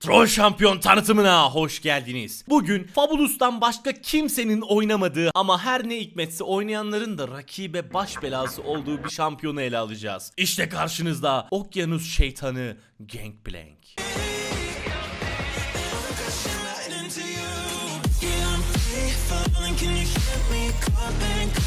Troll şampiyon tanıtımına hoş geldiniz. Bugün Fabulus'tan başka kimsenin oynamadığı ama her ne hikmetse oynayanların da rakibe baş belası olduğu bir şampiyonu ele alacağız. İşte karşınızda Okyanus şeytanı Gangplank. Can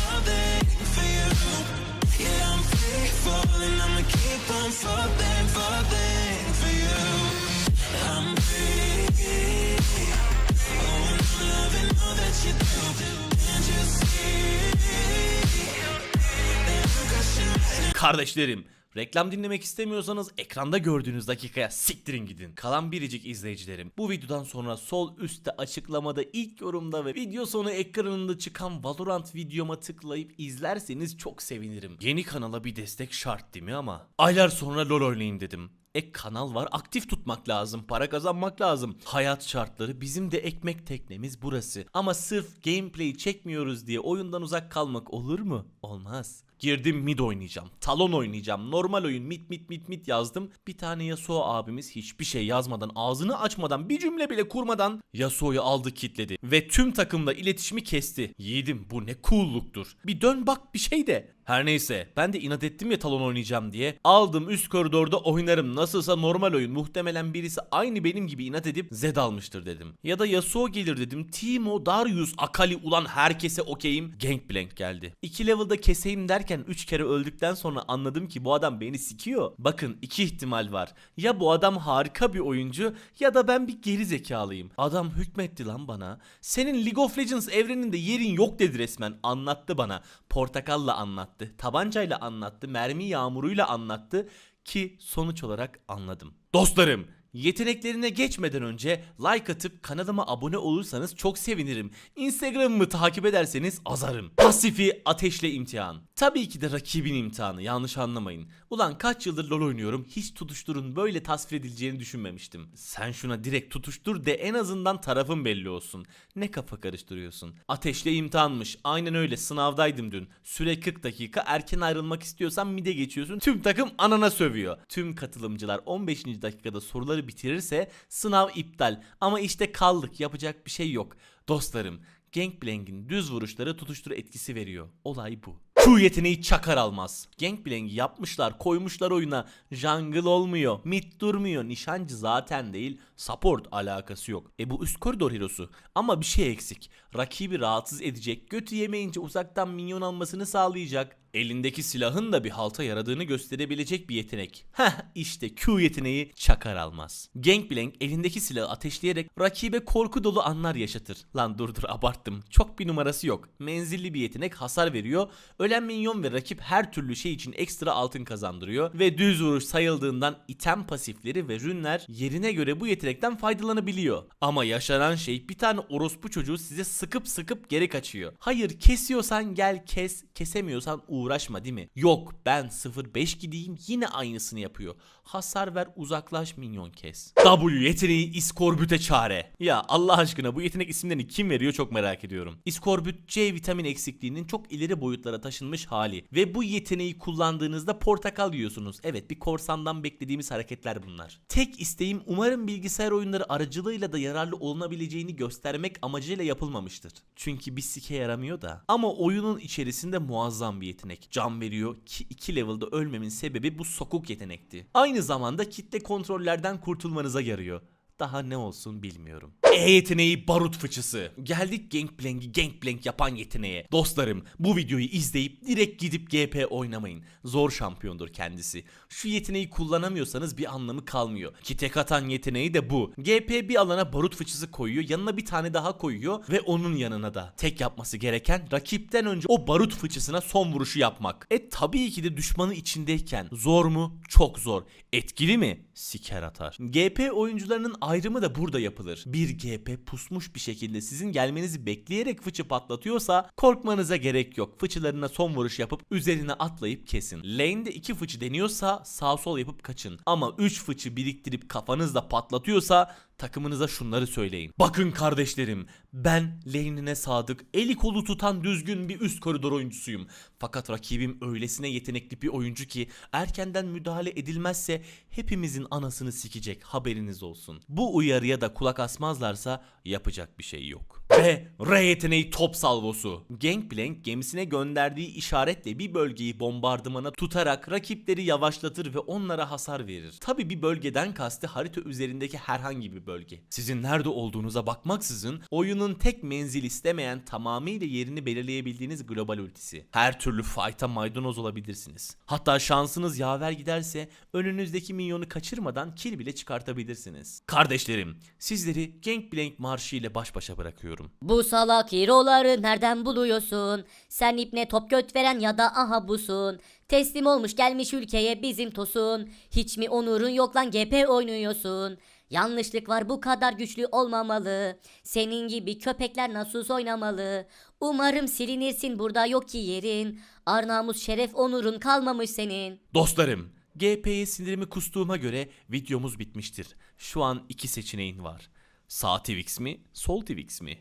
Kardeşlerim, reklam dinlemek istemiyorsanız ekranda gördüğünüz dakikaya siktirin gidin. Kalan biricik izleyicilerim, bu videodan sonra sol üstte açıklamada ilk yorumda ve video sonu ekranında çıkan Valorant videoma tıklayıp izlerseniz çok sevinirim. Yeni kanala bir destek şart değil mi ama? Aylar sonra LoL oynayayım dedim. Ek kanal var aktif tutmak lazım para kazanmak lazım Hayat şartları bizim de ekmek teknemiz burası Ama sırf gameplay çekmiyoruz diye oyundan uzak kalmak olur mu? Olmaz Girdim mid oynayacağım. Talon oynayacağım. Normal oyun mid mid mid mid yazdım. Bir tane Yasuo abimiz hiçbir şey yazmadan, ağzını açmadan, bir cümle bile kurmadan Yasuo'yu aldı kitledi. Ve tüm takımla iletişimi kesti. Yiğidim bu ne coolluktur. Bir dön bak bir şey de. Her neyse ben de inat ettim ya talon oynayacağım diye. Aldım üst koridorda oynarım. Nasılsa normal oyun. Muhtemelen birisi aynı benim gibi inat edip Zed almıştır dedim. Ya da Yasuo gelir dedim. Timo, Darius, Akali ulan herkese okeyim. Gangplank geldi. 2 level'da keseyim derken 3 kere öldükten sonra anladım ki bu adam beni sikiyor. Bakın iki ihtimal var. Ya bu adam harika bir oyuncu ya da ben bir geri zekalıyım. Adam hükmetti lan bana. Senin League of Legends evreninde yerin yok dedi resmen. Anlattı bana. Portakalla anlattı. Tabancayla anlattı. Mermi yağmuruyla anlattı. Ki sonuç olarak anladım. Dostlarım Yeteneklerine geçmeden önce like atıp kanalıma abone olursanız çok sevinirim. Instagram'ımı takip ederseniz azarım. Pasifi ateşle imtihan. Tabii ki de rakibin imtihanı yanlış anlamayın. Ulan kaç yıldır LoL oynuyorum hiç tutuşturun böyle tasvir edileceğini düşünmemiştim. Sen şuna direkt tutuştur de en azından tarafın belli olsun. Ne kafa karıştırıyorsun. Ateşle imtihanmış aynen öyle sınavdaydım dün. Süre 40 dakika erken ayrılmak istiyorsan mide geçiyorsun. Tüm takım anana sövüyor. Tüm katılımcılar 15. dakikada soruları bitirirse sınav iptal. Ama işte kaldık yapacak bir şey yok. Dostlarım Gangplank'in düz vuruşları tutuştur etkisi veriyor. Olay bu. Q yeteneği çakar almaz. Gangplank'i yapmışlar koymuşlar oyuna. Jungle olmuyor. Mid durmuyor. Nişancı zaten değil. Support alakası yok. E bu üst koridor hero'su. Ama bir şey eksik. Rakibi rahatsız edecek. Götü yemeyince uzaktan minyon almasını sağlayacak. Elindeki silahın da bir halta yaradığını gösterebilecek bir yetenek. Heh işte Q yeteneği çakar almaz. Gangplank elindeki silahı ateşleyerek rakibe korku dolu anlar yaşatır. Lan dur dur abarttım. Çok bir numarası yok. Menzilli bir yetenek hasar veriyor. Ölen minyon ve rakip her türlü şey için ekstra altın kazandırıyor. Ve düz vuruş sayıldığından item pasifleri ve rünler yerine göre bu yetenekten faydalanabiliyor. Ama yaşanan şey bir tane orospu çocuğu size sıkıp sıkıp geri kaçıyor. Hayır kesiyorsan gel kes, kesemiyorsan uğraşma değil mi? Yok ben 0-5 gideyim yine aynısını yapıyor. Hasar ver uzaklaş minyon kes. W yeteneği iskorbüte çare. Ya Allah aşkına bu yetenek isimlerini kim veriyor çok merak ediyorum. İskorbüt C vitamin eksikliğinin çok ileri boyutlara taşınmış hali. Ve bu yeteneği kullandığınızda portakal yiyorsunuz. Evet bir korsandan beklediğimiz hareketler bunlar. Tek isteğim umarım bilgisayar oyunları aracılığıyla da yararlı olunabileceğini göstermek amacıyla yapılmamıştır. Çünkü bir sike yaramıyor da. Ama oyunun içerisinde muazzam bir yetenek. Can veriyor ki 2 level'da ölmemin sebebi bu sokuk yetenekti. Aynı zamanda kitle kontrollerden kurtulmanıza yarıyor. Daha ne olsun bilmiyorum. E yeteneği barut fıçısı. Geldik Gangplank'i Gangplank yapan yeteneğe. Dostlarım bu videoyu izleyip direkt gidip GP oynamayın. Zor şampiyondur kendisi. Şu yeteneği kullanamıyorsanız bir anlamı kalmıyor. Ki tek atan yeteneği de bu. GP bir alana barut fıçısı koyuyor yanına bir tane daha koyuyor ve onun yanına da. Tek yapması gereken rakipten önce o barut fıçısına son vuruşu yapmak. E tabii ki de düşmanı içindeyken zor mu? Çok zor. Etkili mi? Siker atar. GP oyuncularının ayrımı da burada yapılır. Bir GP pusmuş bir şekilde sizin gelmenizi bekleyerek fıçı patlatıyorsa korkmanıza gerek yok. Fıçılarına son vuruş yapıp üzerine atlayıp kesin. Lane'de iki fıçı deniyorsa sağ sol yapıp kaçın. Ama 3 fıçı biriktirip kafanızda patlatıyorsa takımınıza şunları söyleyin. Bakın kardeşlerim ben lane'ine sadık, eli kolu tutan düzgün bir üst koridor oyuncusuyum. Fakat rakibim öylesine yetenekli bir oyuncu ki erkenden müdahale edilmezse hepimizin anasını sikecek haberiniz olsun. Bu uyarıya da kulak asmazlarsa yapacak bir şey yok. Ve R yeteneği top salvosu. Gangplank gemisine gönderdiği işaretle bir bölgeyi bombardımana tutarak rakipleri yavaşlatır ve onlara hasar verir. Tabi bir bölgeden kastı harita üzerindeki herhangi bir bölge. Sizin nerede olduğunuza bakmaksızın oyunun tek menzil istemeyen tamamıyla yerini belirleyebildiğiniz global ultisi. Her türlü fight'a maydanoz olabilirsiniz. Hatta şansınız yaver giderse önünüzdeki minyonu kaçırmadan kill bile çıkartabilirsiniz. Kardeşlerim sizleri Gangplank marşı ile baş başa bırakıyorum. Bu salak hero'ları nereden buluyorsun? Sen ipne top göt veren ya da aha busun. Teslim olmuş gelmiş ülkeye bizim tosun. Hiç mi onurun yok lan GP oynuyorsun? Yanlışlık var bu kadar güçlü olmamalı. Senin gibi köpekler nasıl oynamalı? Umarım silinirsin burada yok ki yerin. Arnamus şeref onurun kalmamış senin. Dostlarım, GP'ye sinirimi kustuğuma göre videomuz bitmiştir. Şu an iki seçeneğin var. Sağ Twix mi, sol Twix mi?